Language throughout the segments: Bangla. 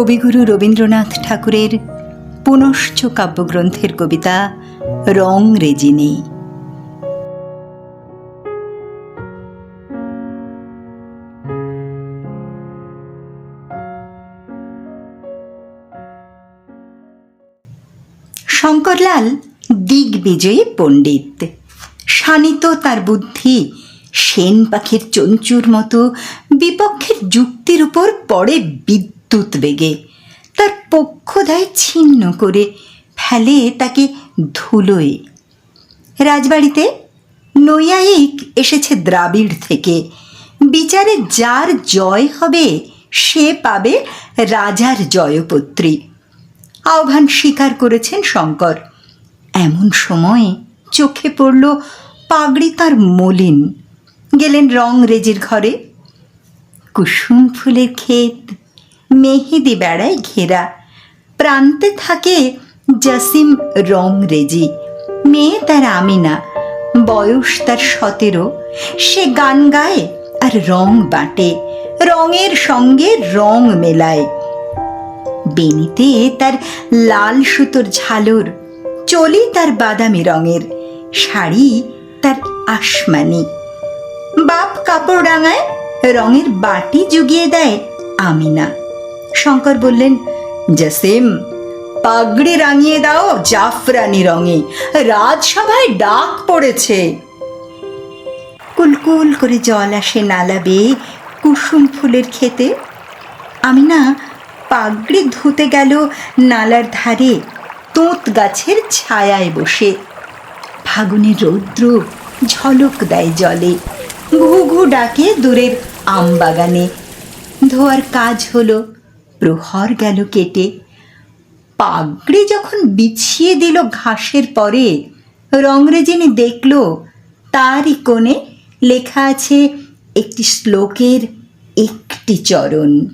কবিগুরু রবীন্দ্রনাথ ঠাকুরের পুনশ্চ কাব্যগ্রন্থের কবিতা রং রেজিনী। শঙ্করলাল দিগ্বিজয়ী পণ্ডিত। শানিত তার বুদ্ধি, সেন পাখির চঞ্চুর মতো, বিপক্ষের যুক্তির উপর পড়ে বিদ্যুৎ বেগে তার পক্ষ দেয় ছিন্ন করে ফেলে তাকে ধুলোয়। রাজবাড়িতে নৈয়ায়িক এসেছে দ্রাবিড় থেকে। বিচারে যার জয় হবে, সে পাবে রাজার জয়পত্রী। আহ্বান স্বীকার করেছেন শঙ্কর। এমন সময়ে চোখে পড়ল পাগড়ি তার মলিন। গেলেন রং রেজির ঘরে। কুসুম ফুলের ক্ষেত মেহেদি বেড়ায় ঘেরা। প্রান্তে থাকে জাসিম রং রেজি। মেয়ে তার আমিনা, বয়স তার সতেরো। সে গান গায় আর রং বাটে, রঙের সঙ্গে রং মেলায়। বেনিতে তার লাল সুতোর ঝালর, চলি তার বাদামি রঙের, শাড়ি তার আসমানি। বাপ কাপড় রাঙায়, রঙের বাটি জুগিয়ে দেয় আমিনা। শঙ্কর বললেন, জাসিম, পাগড়ি রাঙিয়ে দাও জাফরানি রঙে। রাজসভায় ডাক পড়েছে। কুলকুল করে জল আসে নালা বেয়ে কুসুম ফুলের খেতে আমি না পাগড়ি ধুতে গেল নালার ধারে তোঁত গাছের ছায়ায় বসে। ফাগুনের রৌদ্র ঝলক দেয় জলে ঘু ঘু ডাকে দূরের আমবাগানে। ধোয়ার কাজ হলো প্রহর গেল কেটে। পাগড়ি যখন বিছিয়ে দিল ঘাসের পরে, রংরেজিনি দেখল, তারই কোণে লেখা আছে একটি শ্লোকের একটি চরণ।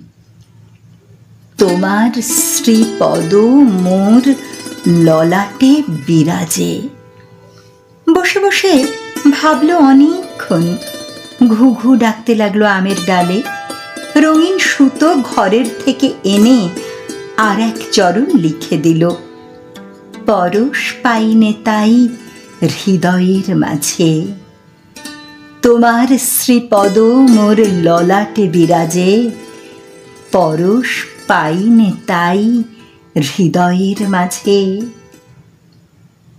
তোমার শ্রীপদ মোর ললাটে বিরাজে। বসে বসে ভাবলো অনেকক্ষণ। ঘু ঘু ডাকতে লাগল আমের ডালে। রঙিন সুতো ঘরের থেকে এনে আর এক চরণ লিখে দিল, পরশ পাইনে তাই হৃদয়ের মাঝে। তোমার শ্রীপদ মোর ললাটে বিরাজে, পরশ পাইনে তাই হৃদয়ের মাঝে।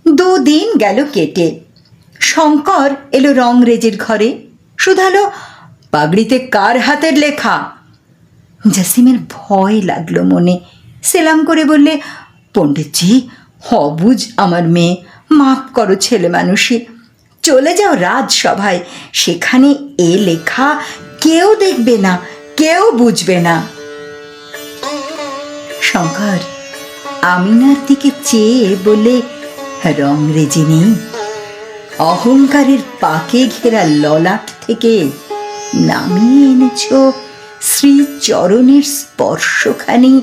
দুদিন গেল কেটে। শঙ্কর এলো রংরেজের ঘরে, শুধালো, পাগড়িতে কার হাতের লেখা? জাসিমের ভয় লাগল মনে। সেলাম করে বললে, পণ্ডিতজি অবুজ আমার মেয়ে। মাফ করো ছেলে মানুষে। চলে যাও রাজসভায়। সেখানে এ লেখা কেউ দেখবে না, কেউ বুঝবে না। শঙ্কর, আমিনার দিকে চেয়ে বলে রং রেজিনি অহংকারের পাকে ঘেরা ললাট থেকে নামিয়ে এনেছ শ্রীচরণের স্পর্শখানি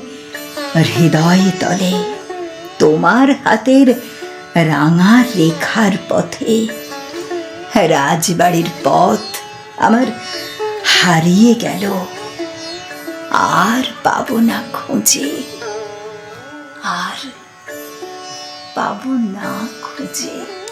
হৃদয় তলে। তোমার হাতের রাঙা রেখার পথে। রাজবাড়ির পথ আমার হারিয়ে গেল। আর পাবো না খুঁজে। আর পাব না খুঁজে।